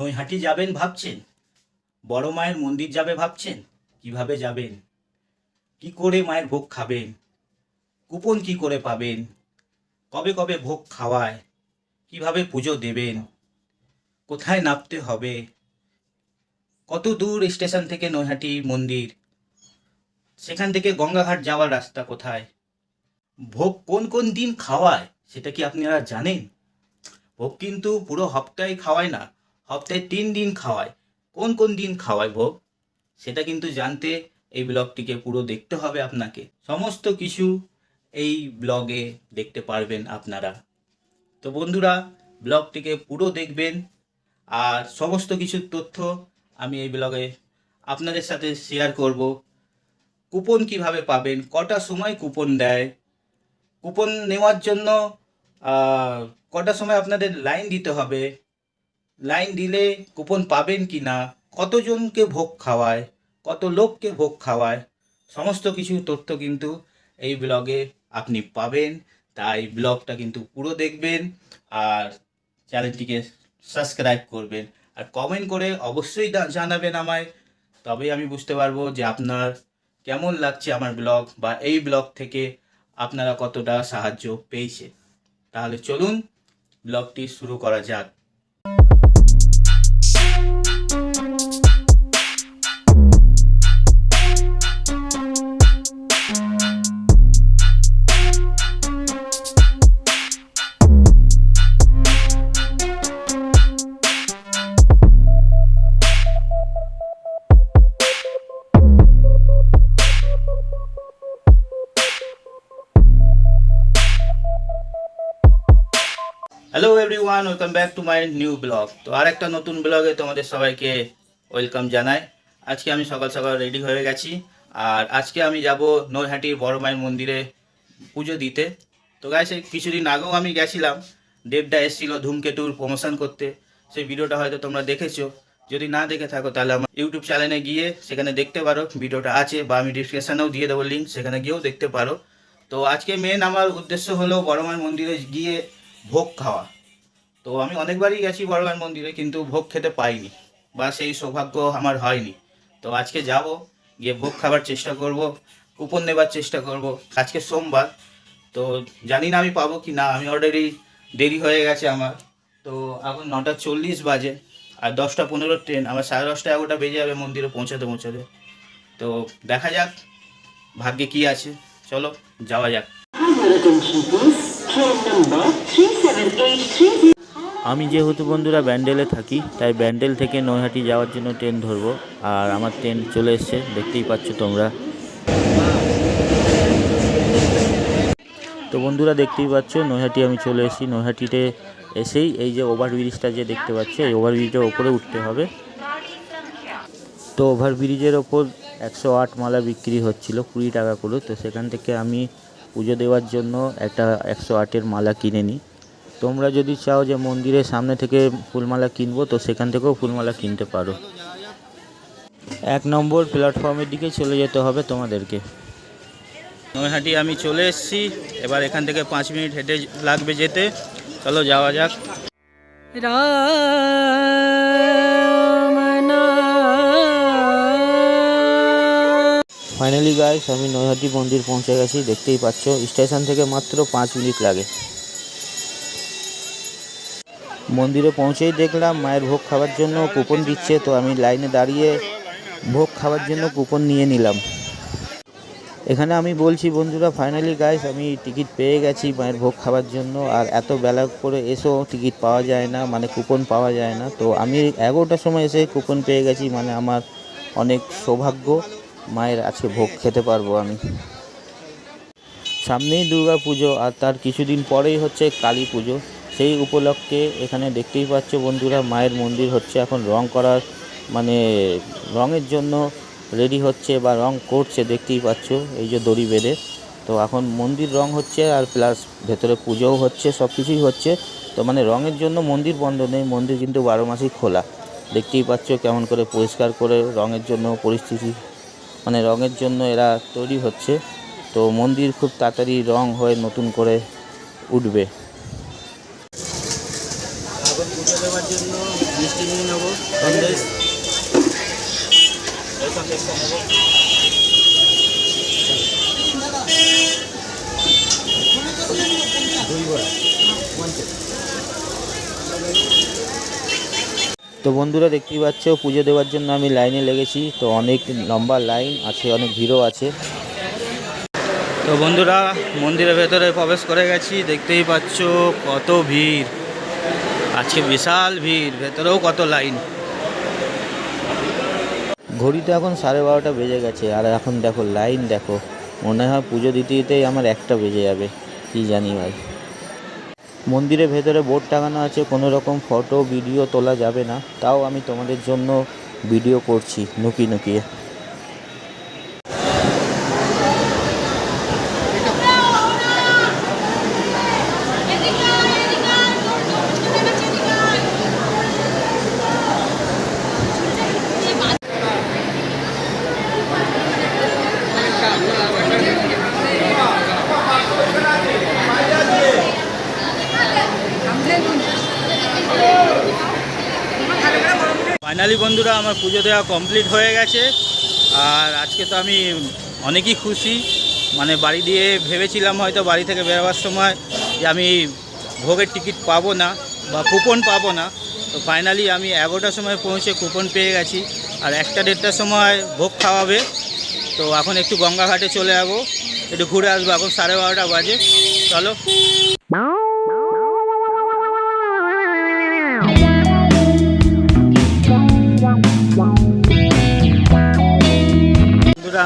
নৈহাটি যাবেন ভাবছেন? বড় মায়ের মন্দির যাবে ভাবছেন? কীভাবে যাবেন? কি করে মায়ের ভোগ খাবেন? কুপন কি করে পাবেন? কবে কবে ভোগ খাওয়ায়? কীভাবে পুজো দেবেন? কোথায় নামতে হবে? কত দূর স্টেশন থেকে নৈহাটি মন্দির? সেখান থেকে গঙ্গাঘাট যাওয়ার রাস্তা কোথায়? ভোগ কোন কোন দিন খাওয়ায়, সেটা কি আপনারা জানেন? ভোগ কিন্তু পুরো হপ্তায় খাওয়ায় না সপ্তাহে তিন দিন খাওয়ায়। কোন কোন দিন খাওয়ায় ভোগ? সেটা কিন্তু জানতে এই ব্লগটিকে পুরো দেখতে হবে আপনাকে। সমস্ত কিছু এই ব্লগে দেখতে পারবেন আপনারা। তো বন্ধুরা, ব্লগটিকে পুরো দেখবেন। আর সমস্ত কিছুর তথ্য আমি এই ব্লগে আপনাদের সাথে শেয়ার করব। কুপন কীভাবে পাবেন? কটা সময় কুপন দেয়? কুপন নেওয়ার জন্য কটা সময় আপনাদের লাইন দিতে হবে? লাইন দিলে কুপন পাবেন কি না, কতজনকে ভোগ খাওয়ায়, কত লোককে ভোগ খাওয়ায়, সমস্ত কিছু তথ্য কিন্তু এই ব্লগে আপনি পাবেন। তাই ব্লগটা কিন্তু পুরো দেখবেন আর চ্যানেলটিকে সাবস্ক্রাইব করবেন। আর কমেন্ট করে অবশ্যই জানাবেন আমায়। তবেই আমি বুঝতে পারব যে আপনার কেমন লাগছে আমার ব্লগ বা এই ব্লগ থেকে আপনারা কতটা সাহায্য পেয়েছে। তাহলে চলুন ব্লগটি শুরু করা যাক। Hello everyone welcome back to my new blog তো আর একটা নতুন ব্লগে তোমাদের সবাইকে ওয়েলকাম জানাই। আজকে আমি সকাল সকাল রেডি হয়ে গেছি। আর আজকে আমি যাব নৈহাটির বড় মায়ের মন্দিরে পুজো দিতে। তো গাইস কিছুদিন আগেও আমি গেছিলাম। দেবদা এসেছিল ধূমকেতুর প্রমোশন করতে। সেই ভিডিওটা হয়তো তোমরা দেখেছ। যদি না দেখে থাকো, তাহলে আমার ইউটিউব চ্যানেলে গিয়ে সেখানে দেখতে পারো। ভিডিওটা আছে বা আমি ডিসক্রিপশানেও দিয়ে দেবো লিঙ্ক সেখানে গিয়েও দেখতে পারো। তো আজকে মেন আমার উদ্দেশ্য হলো বড় মায়ের মন্দিরে গিয়ে ভোগ খাওয়া। তো আমি অনেকবারই গেছি বড়গান মন্দিরে, কিন্তু ভোগ খেতে পাইনি বা সেই সৌভাগ্য আমার হয়নি। তো আজকে যাব, গিয়ে ভোগ খাবার চেষ্টা করব, কুপন নেবার চেষ্টা করব। আজকে সোমবার, তো জানি না আমি পাবো কি না, আমি অলরেডি দেরি হয়ে গেছে আমার। তো এখন নটা চল্লিশ বাজে, আর দশটা পনেরো ট্রেন, আমার সাড়ে দশটা এগারোটা বেজে যাবে মন্দিরে পৌঁছাতে পৌঁছাতে। তো দেখা যাক, ভাগ্যে কি আছে। চলো, যাওয়া যাক। Your attention please. Train number 37830. আমি যেহেতু বন্ধুরা ব্যান্ডেলে থাকি, তাই ব্যান্ডেল থেকে নৈহাটি যাওয়ার জন্য ট্রেন ধরবো আর আমার ট্রেন চলে এসছে, দেখতেই পাচ্ছ তোমরা তো বন্ধুরা দেখতেই পাচ্ছ, নৈহাটি আমি চলে এসেছি নৈহাটিতে এসেই এই যে ওভারব্রিজটা যে দেখতে পাচ্ছ, এই ওভারব্রিজের ওপরে উঠতে হবে তো ওভারব্রিজের ওপর একশো আট মালা বিক্রি হচ্ছিল কুড়ি টাকা করে তো সেখান থেকে আমি পুজো দেওয়ার জন্য একটা একশো আটের মালা কিনে নিই। তোমরা যদি চাও যে মন্দিরের সামনে থেকে ফুলমালা কিনবো, তো সেখান থেকেও ফুলমালা কিনতে পারো। এক নম্বর প্ল্যাটফর্মের দিকে চলে যেতে হবে তোমাদেরকে। নৈহাটি আমি চলে এসেছি। এবার এখান থেকে পাঁচ মিনিট হেঁটে লাগবে যেতে। চলো যাওয়া যাক। ফাইনালি গাইস আমি নৈহাটি মন্দির পৌঁছে গেছি, দেখতেই পাচ্ছ স্টেশন থেকে মাত্র পাঁচ মিনিট লাগে। মন্দিরে পৌঁছেই দেখলাম, মায়ের ভোগ খাওয়ার জন্য কুপন দিচ্ছে, তো আমি লাইনে দাঁড়িয়ে ভোগ খাওয়ার জন্য কুপন নিয়ে নিলাম। এখানে আমি বলছি, বন্ধুরা ফাইনালি গাইস আমি টিকিট পেয়ে গেছি মায়ের ভোগ খাওয়ার জন্য, আর এত বেলা করে এসেও টিকিট পাওয়া যায় না মানে কুপন পাওয়া যায় না। তো আমি এগারোটার সময় এসে কুপন পেয়ে গেছি মানে আমার অনেক সৌভাগ্য। মায়ের আজকে ভোগ খেতে পারব আমি। সামনেই দুর্গা পুজো আর তার কিছুদিন পরেই হচ্ছে কালী পুজো। সেই উপলক্ষে এখানে দেখতেই পাচ্ছ বন্ধুরা, মায়ের মন্দির হচ্ছে এখন রং করার মানে রঙের জন্য রেডি হচ্ছে বা রং করছে দেখতেই পাচ্ছ, এই যে দড়ি বেঁধে। তো এখন মন্দির রং হচ্ছে আর প্লাস ভেতরে পুজোও হচ্ছে সব কিছুই হচ্ছে। তো মানে রঙের জন্য মন্দির বন্ধ নেই, মন্দির কিন্তু বারো মাসই খোলা। দেখতেই পাচ্ছ কেমন করে পরিষ্কার করে রঙের জন্য পরিস্থিতি। মানে রঙের জন্য এরা তৈরি হচ্ছে। তো মন্দির খুব তাড়াতাড়ি রং হয়ে নতুন করে উঠবে। দুই বড়া তো বন্ধুরা দেখতেই পাচ্ছ, পুজো দেওয়ার জন্য আমি লাইনে লেগেছি। তো অনেক লম্বা লাইন আছে, অনেক ভিড়ও আছে। তো বন্ধুরা, মন্দিরের ভেতরে প্রবেশ করে গেছি, দেখতেই পাচ্ছ কত ভিড়। আজকে বিশাল ভিড়, ভেতরেও কত লাইন। ঘড়িতে এখন সাড়ে বারোটা বেজে গেছে, আর এখন দেখো, লাইন দেখো। মনে হয় পুজো দিতে দিতেই আমার একটা বেজে যাবে, কি জানি ভাই। মন্দিরের ভেতরে বোর্ড টাঙানো আছে, কোনো রকম ফটো, ভিডিও তোলা যাবে না। তাও আমি তোমাদের জন্য ভিডিও করছি, নুকি নুকিয়ে। ফাইনালি বন্ধুরা আমার পুজো দেওয়া কমপ্লিট হয়ে গেছে। আর আজকে তো আমি অনেকই খুশি। মানে বাড়ি দিয়ে ভেবেছিলাম হয়তো বাড়ি থেকে বেরোবার সময় যে আমি ভোগের টিকিট পাবো না বা কুপন পাবো না। তো ফাইনালি আমি এগারোটার সময় পৌঁছে কুপন পেয়ে গেছি। আর একটা দেড়টার সময় ভোগ খাওয়াবে। তো এখন একটু গঙ্গাঘাটে চলে যাব। একটু ঘুরে আসব, এখন সাড়ে বারোটা বাজে। চলো।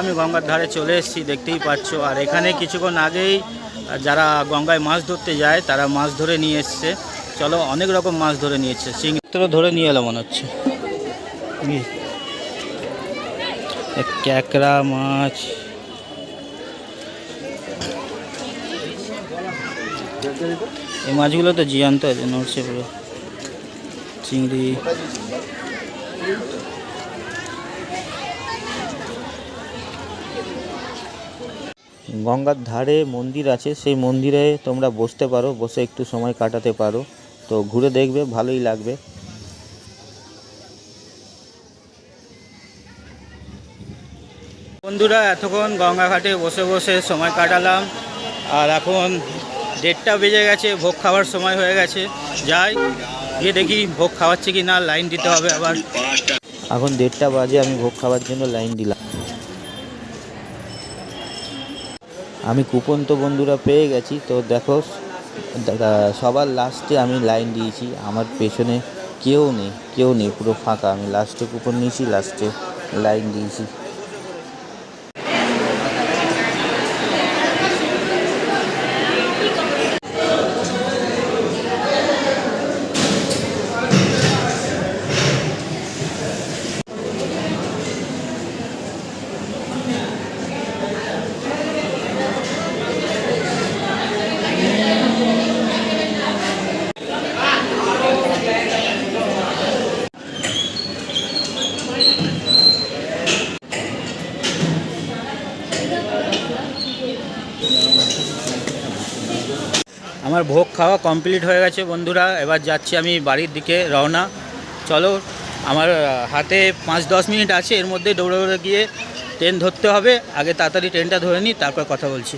আমি গঙ্গার ধারে চলে এসেছি, দেখতেই পাচ্ছ। আর এখানে কিছুক্ষণ আগেই যারা গঙ্গায় মাছ ধরতে যায়, তারা মাছ ধরে নিয়ে এসছে। চলো, অনেক রকম মাছ ধরে নিয়েছে সিংত্র ধরে নিয়ে এলো মনে হচ্ছে? ক্যাকড়া মাছ। এই মাছগুলো তো জিয়ান্ত আছে নড়ছে পুরো। চিংড়ি। গঙ্গার ধারে মন্দির আছে সেই মন্দিরে তোমরা বসতে পারো বসে একটু সময় কাটাতে পারো। তো ঘুরে দেখবে ভালোই লাগবে। বন্ধুরা এতক্ষণ গঙ্গাঘাটে বসে বসে সময় কাটালাম। আর এখন দেড়টা বেজে গেছে ভোগ খাওয়ার সময় হয়ে গেছে। যাই গিয়ে দেখি ভোগ খাওয়াচ্ছে কি না লাইন দিতে হবে আবার। এখন দেড়টা বাজে আমি ভোগ খাওয়ার জন্য লাইন দিলাম। আমি কুপন তো বন্ধুরা পেয়ে গেছি, তো দেখো সবার লাস্টে আমি লাইন দিয়েছি, আমার পেছনে কেউ নেই কেউ নেই, পুরো ফাঁকা, আমি লাস্টে কুপন নিয়েছি লাস্টে লাইন দিয়েছি। আমার ভোগ খাওয়া কমপ্লিট হয়ে গেছে বন্ধুরা, এবার যাচ্ছি আমি বাড়ির দিকে রওনা। চলো, আমার হাতে পাঁচ দশ মিনিট আছে, এর মধ্যে দৌড়ে দৌড়ে গিয়ে ট্রেন ধরতে হবে, আগে তাড়াতাড়ি ট্রেনটা ধরে নিই, তারপর কথা বলছি।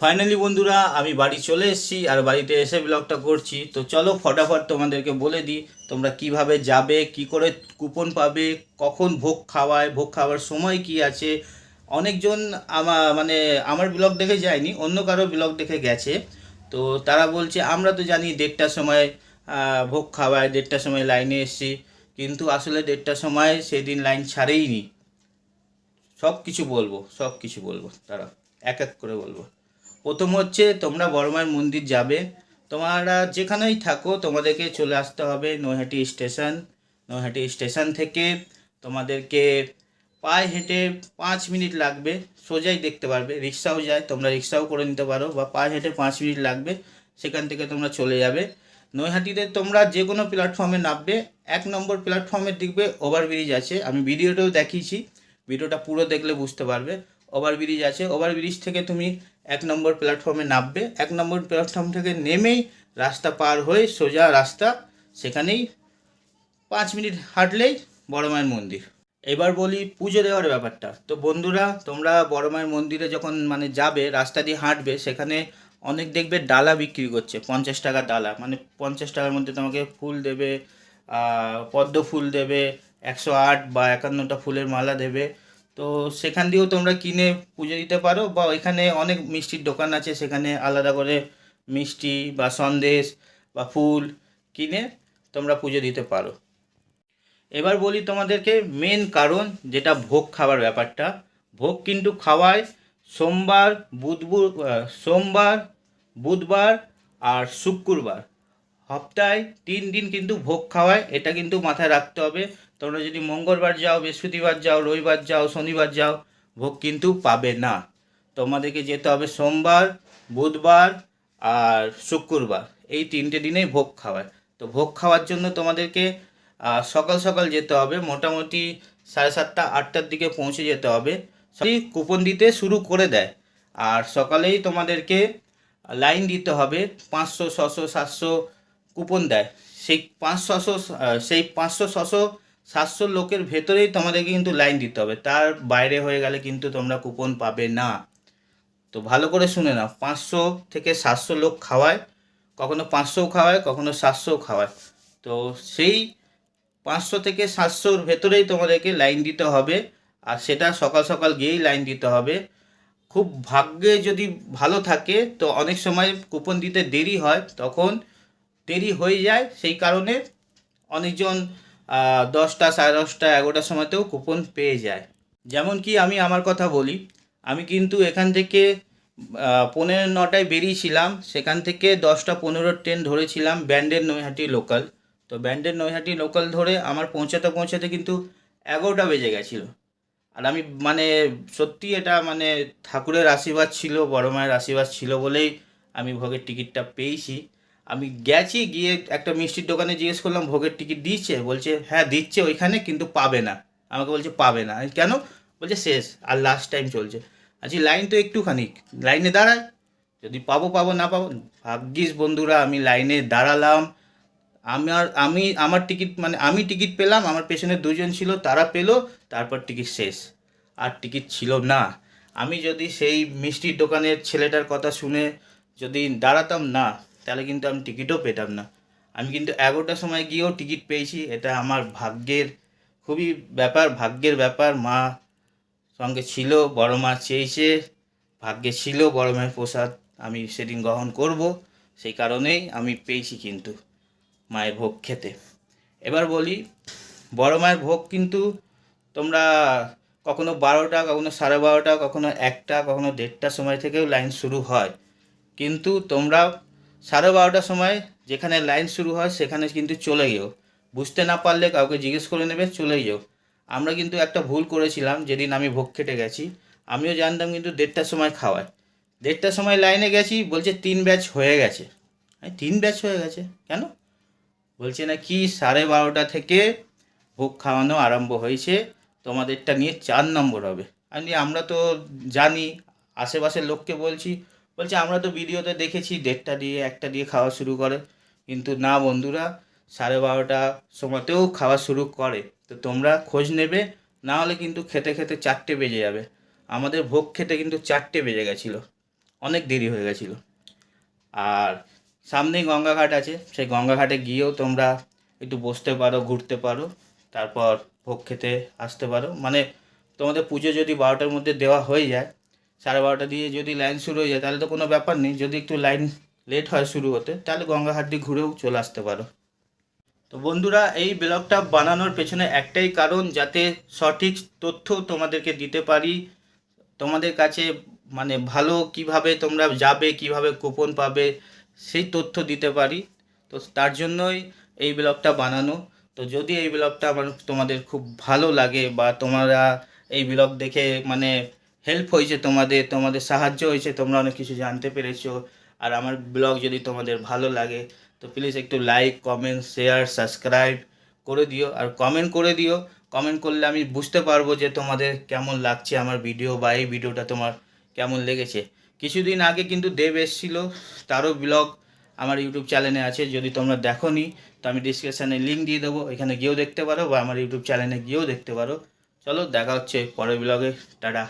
ফাইনালি বন্ধুরা, আমি বাড়ি চলে এসেছি আর বাড়িতে এসে ব্লগটা করছি। তো চলো ফটাফট তোমাদেরকে বলে দিই, তোমরা কীভাবে যাবে, কি করে কুপন পাবে, কখন ভোগ খাওয়ায়, ভোগ খাওয়ার সময় কি আছে? অনেকজন আমার মানে আমার ব্লগ দেখে যায়নি, অন্য কারও ব্লগ দেখে গেছে। তো তারা বলছে, আমরা তো জানি দেড়টার সময় ভোগ খাওয়ায়, দেড়টার সময় লাইনে এসেছি। কিন্তু আসলে দেড়টার সময় সেই দিন লাইন ছাড়েইনি। সব কিছু বলব সব কিছু বলব তারা এক এক করে বলব। প্রথম হচ্ছে তোমরা বড়মায়ের মন্দির যাবে। তোমরা যেখানেই থাকো, তোমাদেরকে চলে আসতে হবে নৈহাটি স্টেশন। নৈহাটি স্টেশন থেকে তোমাদেরকে পায়ে হেঁটে পাঁচ মিনিট লাগবে। সোজাই দেখতে পারবে, রিক্সাও যায়, তোমরা রিক্সাও করে নিতে পারো বা পায়ে হেঁটে পাঁচ মিনিট লাগবে, সেখান থেকে তোমরা চলে যাবে। নৈহাটিতে তোমরা যে কোনো প্ল্যাটফর্মে নামবে, এক নম্বর প্ল্যাটফর্মের দিকে ওভারব্রিজ আছে। আমি ভিডিওটাও দেখিয়েছি, ভিডিওটা পুরো দেখলে বুঝতে পারবে। ওভারব্রিজ আছে ওভারব্রিজ থেকে তুমি এক নম্বর প্ল্যাটফর্মে নামবে। এক নম্বর প্ল্যাটফর্ম থেকে নেমেই রাস্তা পার হয়ে সোজা রাস্তা, সেখানেই পাঁচ মিনিট হাঁটলেই বড় মায়ের মন্দির। এবার বলি পুজো দেওয়ার ব্যাপারটা। তো বন্ধুরা, তোমরা বড় মায়ের মন্দিরে যখন মানে যাবে, রাস্তা দিয়ে হাঁটবে, সেখানে অনেক দেখবে ডালা বিক্রি করছে, পঞ্চাশ টাকা ডালা। মানে পঞ্চাশ টাকার মধ্যে তোমাকে ফুল দেবে পদ্ম ফুল দেবে, একশো আট বা একান্নটা ফুলের মালা দেবে। তো সেখান দিয়েও তোমরা কিনে পুজো দিতে পারো বা এখানে অনেক মিষ্টির দোকান আছে, সেখানে আলাদা করে মিষ্টি বা সন্দেশ বা ফুল কিনে তোমরা পুজো দিতে পারো। এবার বলি তোমাদেরকে মেন কারণ যেটা ভোগ খাবার ব্যাপারটা। ভোগ কিন্তু খাওয়ায় সোমবার বুধবুর সোমবার, বুধবার আর শুক্রবার। সপ্তাহে তিন দিন কিন্তু ভোগ খাওয়ায়, এটা কিন্তু মাথায় রাখতে হবে। তোমরা যদি মঙ্গলবার যাও, বৃহস্পতিবার যাও, রবিবার যাও, শনিবার যাও, ভোগ কিন্তু পাবে না। তোমাদেরকে যেতে হবে সোমবার, বুধবার আর শুক্রবার। এই তিনটে দিনেই ভোগ খাওয়ায় তো ভোগ খাওয়ার জন্য তোমাদেরকে সকাল সকাল যেতে হবে। মোটামুটি সাড়ে সাতটা, আটটার দিকে পৌঁছে যেতে হবে। সরি কুপন দিতে শুরু করে দেয়। আর সকালেই তোমাদেরকে লাইন দিতে হবে। পাঁচশো, ছশো, সাতশো কুপন দেয়। সেই পাঁচ ছশো সেই পাঁচশো, ছশো সাতশো লোকের ভেতরেই তোমাদেরকে কিন্তু লাইন দিতে হবে। তার বাইরে হয়ে গেলে কিন্তু তোমরা কুপন পাবে না। তো ভালো করে শুনে নাও, পাঁচশো থেকে সাতশো লোক খাওয়ায়, কখনো পাঁচশোও খাওয়ায়, কখনো সাতশোও খাওয়ায়। তো সেই পাঁচশো থেকে সাতশোর ভেতরেই তোমাদেরকে লাইন দিতে হবে, আর সেটা সকাল সকাল গিয়েই লাইন দিতে হবে। খুব ভাগ্যে যদি ভালো থাকে, তো অনেক সময় কুপন দিতে দেরি হয়, তখন দেরি হয়ে যায়। সেই কারণে অনেকজন দশটা সাড়ে দশটা, এগারোটার সময়তেও কুপন পেয়ে যায়। যেমন কি আমি আমার কথা বলি, আমি কিন্তু এখান থেকে পনেরো নটায় বেরিয়েছিলাম, সেখান থেকে দশটা পনেরো ট্রেন ধরেছিলাম ব্যান্ডের নৈহাটি লোকাল তো ব্যান্ডের নৈহাটি লোকাল ধরে আমার পৌঁছাতে পৌঁছাতে কিন্তু এগারোটা বেজে গেছিল। আর আমি মানে সত্যি এটা মানে ঠাকুরের আশীর্বাদ ছিল, বড় মায়ের আশীর্বাদ ছিল বলেই আমি ভোগের টিকিটটা পেয়েছি। আমি গেছি, গিয়ে একটা মিষ্টির দোকানে জিজ্ঞেস করলাম, ভোগের টিকিট দিচ্ছে? বলছে হ্যাঁ দিচ্ছে ওইখানে, কিন্তু পাবে না। আমাকে বলছে, পাবে না। কেন? বলছে, শেষ, আর লাস্ট টাইম চলছে। আচ্ছা লাইন তো একটুখানি লাইনে দাঁড়ায়। যদি পাবো পাবো, না পাবো, ভাগ্যিস বন্ধুরা, আমি লাইনে দাঁড়ালাম। আমার, আমি, আমার টিকিট মানে আমি টিকিট পেলাম, আমার পেছনে দুজন ছিল, তারা পেল, তারপর টিকিট শেষ। আর টিকিট ছিল না। আমি যদি সেই মিষ্টির দোকানের ছেলেটার কথা শুনে যদি দাঁড়াতাম, না। তাহলে কিন্তু আমি টিকিটও পেতাম না। আমি কিন্তু এগারোটার সময় গিয়েও টিকিট পেয়েছি, এটা আমার ভাগ্যের খুবই ব্যাপার, ভাগ্যের ব্যাপার। মা সঙ্গে ছিল, বড় মা চেয়েছে, ভাগ্যে ছিল, বড় মায়ের প্রসাদ আমি সেদিন গ্রহণ করব, সেই কারণেই আমি পেয়েছি কিন্তু মায়ের ভোগ খেতে। এবার বলি, বড় মায়ের ভোগ কিন্তু তোমরা কখনো বারোটা, কখনো সাড়ে বারোটা, কখনো একটা, কখনো দেড়টার সময় থেকেও লাইন শুরু হয়। কিন্তু তোমরা সাড়ে বারোটার সময় যেখানে লাইন শুরু হয়, সেখানে কিন্তু চলে যেও। বুঝতে না পারলে কাউকে জিজ্ঞেস করে নেবে চলে যেও। আমরা কিন্তু একটা ভুল করেছিলাম, যেদিন আমি ভোগ খেটে গেছি। আমিও জানতাম কিন্তু দেড়টার সময় খাওয়ায়। দেড়টার সময় লাইনে গেছি, বলছে তিন ব্যাচ হয়ে গেছে। তিন ব্যাচ হয়ে গেছে? কেন? বলছে না কি, সাড়ে বারোটা থেকে ভোগ খাওয়ানো আরম্ভ হয়েছে, তোমাদেরটা নিয়ে চার নম্বর হবে। আমি আমরা তো জানি, আশেপাশের লোককে বলছি বলছে, আমরা তো ভিডিওতে দেখেছি দেড়টা দিয়ে, একটা দিয়ে খাওয়া শুরু করে। কিন্তু না বন্ধুরা, সাড়ে বারোটা সময়তেও খাওয়া শুরু করে। তো তোমরা খোঁজ নেবে, না হলে কিন্তু খেতে খেতে চারটে বেজে যাবে। আমাদের ভোগ খেতে কিন্তু চারটে বেজে গেছিল। অনেক দেরি হয়ে গেছিল। আর সামনেই গঙ্গাঘাট আছে। সেই গঙ্গাঘাটে গিয়েও তোমরা একটু বসতে পারো, ঘুরতে পারো। তারপর ভোগ খেতে আসতে পারো। মানে তোমাদের পুজো যদি বারোটার মধ্যে দেওয়া হয়ে যায় সাড়ে বারোটা দিয়ে যদি লাইন শুরু হয়ে যায়, তাহলে তো কোনো ব্যাপার নেই। যদি একটু লাইন লেট হয় শুরু হতে, তাহলে গঙ্গাঘাট দিয়ে ঘুরেও চলে আসতে পারো। তো বন্ধুরা, এই ব্লগটা বানানোর পেছনে একটাই কারণ, যাতে সঠিক তথ্য তোমাদেরকে দিতে পারি। তোমাদের কাছে মানে ভালো কীভাবে তোমরা যাবে, কীভাবে কুপন পাবে, সেই তথ্য দিতে পারি। তো তার জন্যই এই ব্লগটা বানানো। তো যদি এই ব্লগটা আমার তোমাদের খুব ভালো লাগে বা তোমরা এই ব্লগ দেখে মানে হেল্প হয়েছে তোমাদের তোমাদের সাহায্য হয়েছে, তোমরা অনেক কিছু জানতে পেরেছ। আর আমার ব্লগ যদি তোমাদের ভালো লাগে, তো প্লিজ একটু লাইক কমেন্ট শেয়ার সাবস্ক্রাইব করে দিও। আর কমেন্ট করে দিও। কমেন্ট করলে আমি বুঝতে পারব যে তোমাদের কেমন লাগছে আমার ভিডিও বা এই ভিডিওটা তোমার কেমন লেগেছে। কিছুদিন আগে কিন্তু দেব এসেছিল, তারও ব্লগ আমার ইউটিউব চ্যানেলে আছে, যদি তোমরা দেখোনি, তো আমি ডিসক্রিপশানে লিঙ্ক দিয়ে দেবো, এখানে গিয়েও দেখতে পারো বা আমার ইউটিউব চ্যানেলে গিয়েও দেখতে পারো। চলো, দেখা হচ্ছে পরের ব্লগে টাটা।